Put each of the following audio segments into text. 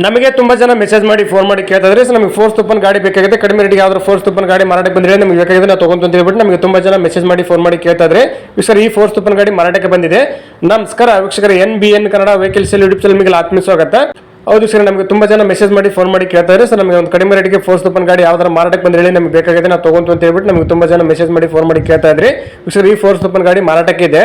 ನಮಗೆ ತುಂಬ ಜನ ಮೆಸೇಜ್ ಮಾಡಿ ಫೋನ್ ಮಾಡಿ ಕೇಳ್ತಾರೆ ಸರ್, ನಮಗೆ ಫೋರ್ಸ್ ತುಪ್ಪನ್ ಗಾಡಿ ಬೇಕಾಗಿದೆ. ಕಡಿಮೆ ರೇಟಿಗೆ ಯಾವ್ದು ಫೋರ್ಸ್ ತುಪ್ಪನ್ ಗಾಡಿ ಮಾರಾಟಕ್ಕೆ ಬಂದಿದೆ ನಮಗೆ ಬೇಕಾಗಿದೆ, ನಾವು ತಗೊಂತ ಅಂತ ಹೇಳ್ಬಿಟ್ಟು ನಮಗೆ ತುಂಬ ಜನ ಮೆಸೇಜ್ ಮಾಡಿ ಫೋನ್ ಮಾಡಿ ಕೇಳ್ತಾರೆ ಸರ್, ಈ ಫೋರ್ಸ್ ತುಪ್ಪನ್ ಗಾಡಿ ಮಾರಾಟಕ್ಕೆ ಬಂದಿದೆ. ನಮಸ್ಕಾರ, ವೀಕ್ಷಕರ, N B N Kannada vehicles sale YouTube channel ನಿಮಗೆ ಆತ್ಮೀಯ ಸ್ವಾಗತ. ಹೌದು ಸರ್, ನಮಗೆ ತುಂಬ ಜನ ಮೆಸೇಜ್ ಮಾಡಿ ಫೋನ್ ಮಾಡಿ ಕೇಳ್ತಾರೆ ಸರ್, ನಮಗೆ ಒಂದು ಕಡಿಮೆ ರೇಟಿಗೆ ಫೋರ್ಸ್ ತುಪ್ಪನ್ ಗಾಡಿ ಯಾವ್ದಾರ ಮಾರಾಟಕ್ಕೆ ಹೇಳಿ ನಮಗೆ ಬೇಕಾಗಿದೆ, ನಾವು ತಗೊಂತು ಅಂತ ಹೇಳ್ಬಿಟ್ಟು ನಮಗೆ ತುಂಬ ಜನ ಮೆಸೇಜ್ ಮಾಡಿ ಫೋನ್ ಮಾಡಿ ಕೇಳ್ತಾ ಇದ್ರಿ ಸರ್, ಈ ಫೋರ್ಸ್ ತುಪ್ಪನ್ ಗಾಡಿ ಮಾರಾಟಕ್ಕೆ ಇದೆ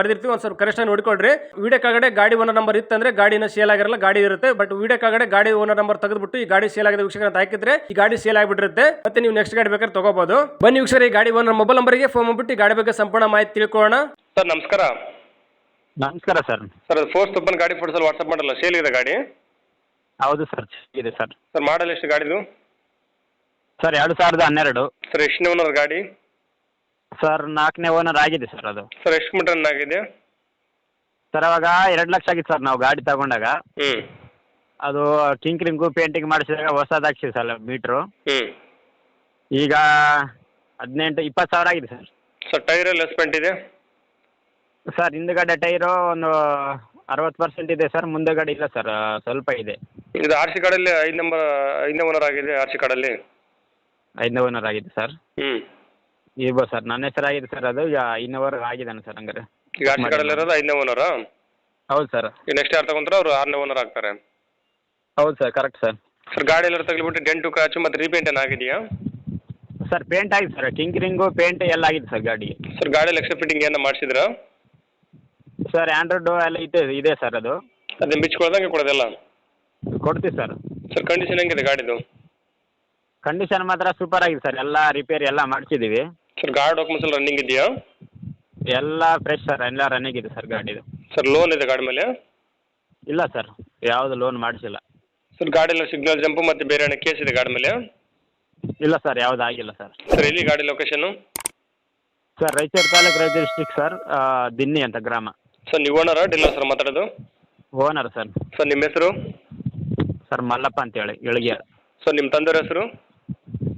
ಬರ್ದಿರ್ತೀವಿ ಒಂದು ಸ್ವಲ್ಪ ಕರೆಕ್ಷನ್ ನೋಡ್ಕೊಳ್ರಿ. ವಿಡಿಯೋ ಕಡೆ ಗಾಡಿ ಓನರ್ ನಂಬರ್ ಇತ್ತಂದ್ರೆ ಗಾಡಿನ ಸೇಲ್ ಆಗಿರಲ್ಲ ಗಾಡಿ ಇರುತ್ತೆ. ಬಟ್ ವಿಡಿಯೋ ಕಾಗಡೆ ಗಾಡಿ ಓನರ್ ನಂಬರ್ ತೆಗೆದ್ಬಿಟ್ಟು ಈ ಗಾಡಿ ಸೇಲ್ ಆಗಿದೆ ವೀಕ್ಷಕರ ಅಂತ ಹಾಕಿದ್ರೆ ಈ ಗಾಡಿ ಸೇಲ್ ಆಗಿಬಿಟ್ಟಿರುತ್ತೆ. ಮತ್ತೆ ನೀವು ನೆಕ್ಸ್ಟ್ ಗಾಡಿ ಬೇಕಾದ್ರೆ ತಗೋಬಹುದು ಬನ್ನಿ ವೀಕ್ಷಕರ ಈ ಗಾಡಿ ಓನರ್ ಮೊಬೈಲ್ ನಂಬರ್ಗೆ ಫೋನ್ ಮಾಡ್ಬಿಟ್ಟು ಗಾಡಿ ಬಗ್ಗೆ ಸಂಪೂರ್ಣ ಮಾಹಿತಿ ತಿಳ್ಕೊಳ್ಳೋಣ. ಸರ್ ನಮಸ್ಕಾರ. ನಮಸ್ಕಾರ ಸರ್. ಸರ್ ಫೋರ್ಸ್ ಓಪನ್ ಗಾಡಿ ಫೋಟೋಸಲ್ಲಿ ವಾಟ್ಸಪ್ ಮಾಡಲ್ಲ ಸೇಲ್ ಇದೆ ಗಾಡಿ? ಹೌದು ಸರ್ ಇದೆ ಸರ್. ಸರ್ ಮಾಡಲ್ ಎಷ್ಟು ಗಾಡಿದು? ಸರ್ ಎರಡು ಸಾವಿರದ ಹನ್ನೆರಡು. ಸರ್ ಎಷ್ಟು ಓನರ್ ಗಾಡಿ? ಸರ್ ನಾಲ್ಕನೇ ಓನರ್ ಆಗಿದೆ ಸರ್ ಅದು. ಸರ್ ಎಷ್ಟು ಮೀಟರ್ ಆಗಿದೆ? ಸರ್ ಅವಾಗ ಎರಡು ಲಕ್ಷ ಆಗಿತ್ತು ಸರ್ ನಾವು ಗಾಡಿ ತಗೊಂಡಾಗ. ಹ್ಞೂ ಅದು ಟಿಂಕ್ರಿಂಗು ಪೇಂಟಿಂಗ್ ಮಾಡಿಸಿದಾಗ ಹೊಸದು ಹಾಕ್ಸಿವಿ ಸರ್ ಮೀಟ್ರು. ಹ್ಞೂ ಈಗ ಹದಿನೆಂಟು ಇಪ್ಪತ್ತು ಸಾವಿರ ಆಗಿದೆ ಸರ್. ಸರ್ ಟೈರ್ ಎಲ್ಲ ಸ್ಪೆಂಟ್ ಇದೆ? ಸರ್ ಹಿಂದುಗಡೆ ಟೈರು ಒಂದು ಅರವತ್ತು ಪರ್ಸೆಂಟ್ ಇದೆ ಸರ್ ಮುಂದೆಗಡೆ ಇಲ್ಲ ಸರ್ ಸ್ವಲ್ಪ ಇದೆ. ಇದು ಆರ್ ಸಿ ಕಾರ್ಡಲ್ಲಿ ಐದು ನಂಬರ್ ಐದನೇ ಓನರ್ ಆಗಿದೆ ಆರ್ ಸಿ ಕಾರ್ಡಲ್ಲಿ? ಐದನೇ ಓನರ್ ಆಗಿದೆ ಸರ್. ಹ್ಞೂ ಇರ್ಬೋದು ಸರ್. ನನ್ನ ಹೆಸರಾಗಿದೆ ಸರ್. ಅದು ಈಗ ಇನ್ನೂವರ್ ಆಗಿದ್ದಾನೆ ಸರ್ ಹಂಗಾರೆ. ಸಿ ಕಾರ್ಡಲ್ಲಿ ಇರೋದು ಐದನೇ ಓನರಾ ಹೌದು ಸರ್. ಈಗ ನೆಕ್ಸ್ಟ್ ಯಾರು ತಗೊಂಡ್ರೆ ಅವರು ಆರನೇ ಓನರ್ ಆಗ್ತಾರೆ. ಹೌದು ಸರ್ ಕರೆಕ್ಟ್ ಸರ್. ಸರ್ ಗಾಡಿ ಎಲ್ಲ ತಗಲಿಬಿಟ್ಟು ಡೆಂಟು ಕ್ರಾಚು ಮತ್ತು ರೀಪೇಂಟ್ ಏನು ಆಗಿದೆಯಾ? ಸರ್ ಪೇಂಟ್ ಆಗಿದೆ ಸರ್. ಟಿಂಕರಿಂಗು ಪೇಂಟ್ ಎಲ್ಲ ಆಗಿದೆ ಸರ್ ಗಾಡಿಗೆ ಸರ್ ಗಾಡಿಯಲ್ಲಿ ಎಕ್ಸ್ಟ್ರಾ ಫಿಟ್ಟಿಂಗ್ ಏನು ಮಾಡಿಸಿದ್ರಾ? ಸರ್ ಆ್ಯಂಡ್ರಾಯ್ಡ್ ಎಲ್ಲ ಇದೆ ಇದೆ ಸರ್ ಅದು. ಅದನ್ನ ಬಿಚ್ಕೊಳ್ದಂಗೆ ಕೊಡೋದೆಲ್ಲ? ಕೊಡ್ತೀವಿ ಸರ್. ಸರ್ ಕಂಡೀಷನ್ ಹೆಂಗಿದೆ ಗಾಡಿದು? ಕಂಡೀಷನ್ ಮಾತ್ರ ಸೂಪರ್ ಆಗಿದೆ ಸರ್. ಎಲ್ಲ ರಿಪೇರಿ ಎಲ್ಲ ಮಾಡಿಸಿದ್ದೀವಿ. ಸರ್ ಗಾಡಿ ಡಾಕ್ಯುಮೆಂಟ್ಸ್ ಎಲ್ಲ ರನ್ನಿಂಗ್ ಇದೆಯಾ? ಎಲ್ಲ ಫ್ರೆಶ್ ಸರ್ ಎಲ್ಲ ರನ್ನಿಂಗ್ ಇದೆ ಸರ್ ಗಾಡಿದು ಸರ್ ಲೋನ್ ಇದೆ ಗಾಡಿ ಮೇಲೆ? ಇಲ್ಲ ಸರ್ ಯಾವುದು ಲೋನ್ ಮಾಡಿಸಿಲ್ಲ. ಸರ್ ಗಾಡಿ ಎಲ್ಲ ಸಿಗ್ನಲ್ ಜಂಪು ಮತ್ತು ಬೇರೆ ಏನೋ ಕೇಸ್ ಇದೆ ಗಾಡಿ ಮೇಲೆ? ಇಲ್ಲ ಸರ್ ಯಾವುದು ಆಗಿಲ್ಲ ಸರ್ ಸರ್ ಎಲ್ಲಿ ಗಾಡಿ location sir Raichur taluk Raichur district sir Dinni ಅಂತ ಗ್ರಾಮ. ಸರ್ ನೀವು ಓನರಾ ಡೀಲರ್ ಸರ್ ಮಾತಾಡೋದು? ಓನರ್ ಸರ್ ಸರ್ ನಿಮ್ಮ ಹೆಸರು? ಸರ್ ಮಲ್ಲಪ್ಪ ಅಂತೇಳಿ ಇಳಗಿಯ ಸರ್ ನಿಮ್ಮ ತಂದೆಯವ್ರ ಹೆಸರು?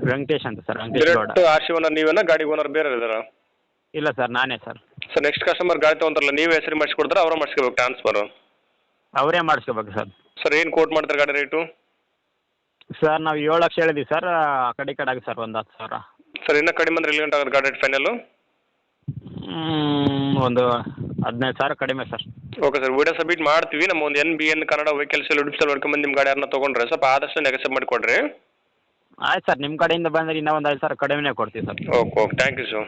ವೆಂಕಟೇಶ್ ಅಂತ sir Venkatesh Gowda. Direct R C owner ನೀವೇನಾ ಗಾಡಿ ಓನರ್ ಬೇರೆ ಇದ್ದಾರಾ ಇಲ್ಲ ಸರ್ ನಾನೇ ಸರ್. ಸರ್ ನೆಕ್ಸ್ಟ್ ಕಸ್ಟಮರ್ ಗಾಡಿ ತೊಗೊಂತಾರಲ್ಲ ನೀವೇ ಹೆಸರು ಮಾಡಿಸ್ಕೊಡ್ತಾರೆ ಅವರ ಮಾಡಿಸ್ಕೋಬೇಕು ಟ್ರಾನ್ಸ್ಫರ್ ಅವರೇ ಮಾಡಿಸ್ಕೋಬೇಕು ಸರ್. ಸರ್ ಏನು ಕೋಟ್ ಮಾಡ್ತಾರೆ ಗಾಡಿ ರೇಟು ಸರ್ ನಾವು ಏಳು ಲಕ್ಷ ಹೇಳಿದ್ವಿ ಸರ್ ಆ ಕಡೆ ಈ ಕಡೆ ಸರ್ ಒಂದು ಹತ್ತು ಸಾವಿರ. ಸರ್ ಇನ್ನೂ ಕಡಿಮೆ ಅಂದ್ರೆ ಎಲ್ಲಿ ಗಂಟೆ ಗಾಡಿ ರೇಟ್ ಫೈನಲ್ಲು ಹ್ಮ್, ಒಂದು ಹದಿನೈದು ಸಾವಿರ ಕಡಿಮೆ sir. Okay sir video submit ಮಾಡ್ತೀವಿ ನಮ್ಮ ಒಂದು N B N Kannada vehicles YouTube channel ನೋಡ್ಕೊಂಬಂದು ನಿಮ್ಮ ಗಾಡಿ ಯಾರನ್ನ ತೊಗೊಂಡ್ರೆ ಸ್ವಲ್ಪ ಆದಷ್ಟು ನೆಗೆಸಬ್ ಮಾಡಿ ಕೊಡ್ರಿ ಆಯ್ತು ಸರ್ ನಿಮ್ಮ ಕಡೆಯಿಂದ ಬಂದ್ರೆ ಇನ್ನೂ ಒಂದು ಐದು ಸಾವಿರ ಕಡಿಮೆನೇ ಕೊಡ್ತೀವಿ sir. Okay okay. Thank you sir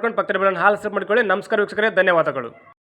ಪಕ್ಕದ ಬೆಲ್ಲ ಹಾಲ್ ಸಬ್ ಮಾಡ್ಕೊಳ್ಳಿ. ನಮಸ್ಕಾರ ವೀಕ್ಷಕರೇ ಧನ್ಯವಾದಗಳು.